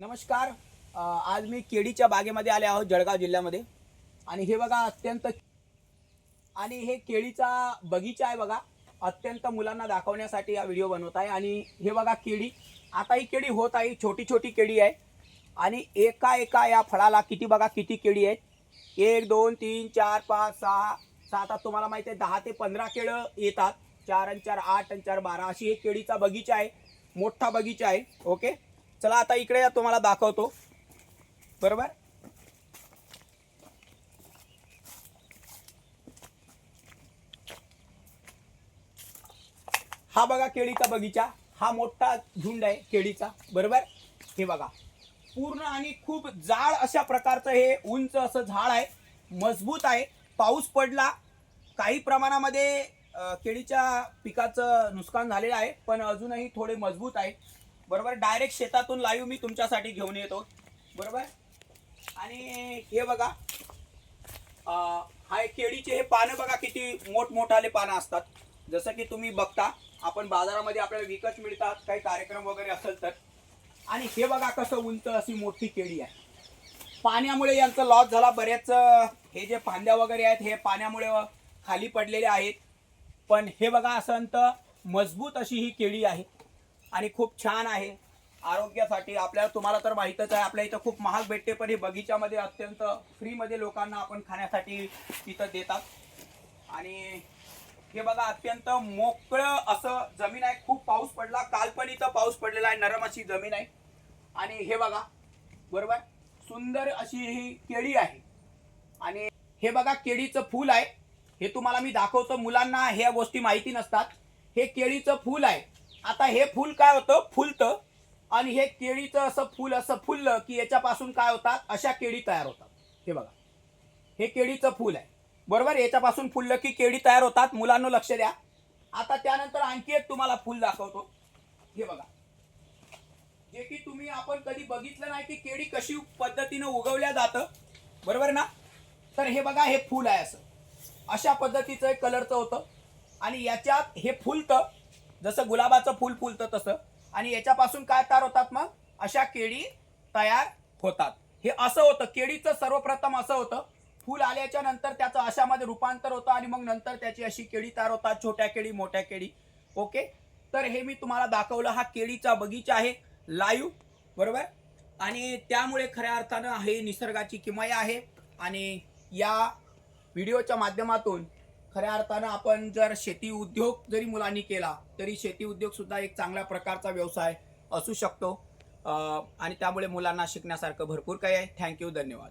नमस्कार. आज मी केळीच्या बागेमध्ये आले आहोत जळगाव जिल्ह्यामध्ये. आणि हे बघा अत्यंत आणि हे केळीचा बगीचा आहे बघा अत्यंत मुलांना दाखवण्यासाठी हा व्हिडिओ बनवत आहे. आणि हे बघा केळी आता ही केळी होत आहे छोटी छोटी केळी आहे. आणि एका एका या फळाला किती बघा किती केळी आहेत? एक दोन तीन चार पाच सहा सात आता तुम्हाला माहिती आहे दहा ते पंधरा केळं येतात. चार आणि चार आठ आणि चार बारा अशी एक केळीचा बगीचा आहे. मोठा बगीचा आहे ओके? चला आता इकडे या तुम्हाला दाखवतो. बरोबर? हा बघा केळीचा बगीचा. हा मोठा झुंड आहे केळीचा. बरोबर? हे बघा. पूर्ण आणि खूप जाड अशा प्रकारचं हे उंच असं झाड आहे. मजबूत आहे. पाऊस पडला. काही प्रमाणामध्ये केळीच्या पिकाचं नुकसान झालेलं आहे पण अजूनही थोडे मजबूत आहे. बरोबर? डायरेक्ट शेतातून लाईव्ह मी तुमच्यासाठी घेऊन येतो. बरोबर? आणि हे बघा हा केळीचे हे पानं बघा किती मोठमोठाले पानं असतात. जसं की तुम्ही बघता आपण बाजारामध्ये आपल्याला विकत मिळतात काही कार्यक्रम वगैरे असेल तर. आणि हे बघा कसं उंच अशी मोठी केळी आहे. पाण्यामुळे यांचं लॉस झाला. बऱ्याच हे जे फांद्या वगैरे आहेत हे पाण्यामुळे खाली पडलेले आहेत. पण हे बघा असं तर मजबूत अशी ही केळी आहे. आणि खूप छान आहे. आरोग्यासाठी आपल्याला तुम्हाला तर माहीतच आहे आपल्या इथं खूप महाग भेटते पण हे बगीच्यामध्ये अत्यंत फ्रीमध्ये लोकांना आपण खाण्यासाठी तिथं देतात. आणि हे बघा अत्यंत मोकळं असं जमीन आहे. खूप पाऊस पडला. काल पण इथं पाऊस पडलेला आहे. नरम अशी जमीन आहे. आणि हे बघा बरोबर? सुंदर अशी ही केळी आहे. आणि हे बघा केळीचं फूल आहे. हे तुम्हाला मी दाखवतो. मुलांना ह्या गोष्टी माहिती नसतात. हे केळीचं फूल आहे. आता हे फूल काय होतं? फुलतं. आणि हे केळीचं असं फूल असं फुललं की याच्यापासून काय होतात? अशा केळी तयार होतात. हे बघा. हे केळीचं फूल आहे. बरोबर? याच्यापासून फुललं की केळी तयार होतात? मुलांना लक्ष द्या. आता त्यानंतर आणखी एक तुम्हाला फूल दाखवतो. हे बघा. जे की तुम्ही आपण कधी बघितलं नाही की केळी कशी पद्धतीनं उगवल्या जातं. बरोबर ना? तर हे बघा हे फूल आहे असं. अशा पद्धतीचं एक कलरचं होतं. आणि याच्यात हे फुलतं. जसं गुलाबाचं फूल फुलतं तसं. आणि याच्यापासून काय तयार होतात मग? अशा केळी तयार होतात. हे असं होतं केळीचं सर्वप्रथम असं होतं फूल आल्याच्यानंतर त्याचं अशामध्ये रूपांतर होतं आणि मग नंतर त्याची अशी केळी तयार होतात छोट्या केळी मोठ्या केळी. ओके? तर हे मी तुम्हाला दाखवलं हा केळीचा बगीचा आहे लाईव्ह बरोबर? आणि त्यामुळे खऱ्या अर्थानं हे निसर्गाची किमया आहे. आणि या व्हिडिओच्या माध्यमातून खऱ्या अर्थानं आपण जर शेती उद्योग जरी मुलांनी केला तरी शेती उद्योग सुद्धा एक चांगल्या प्रकारचा व्यवसाय असू शकतो. आणि त्यामुळे मुलांना शिकण्यासारखं भरपूर काही आहे. थँक्यू धन्यवाद.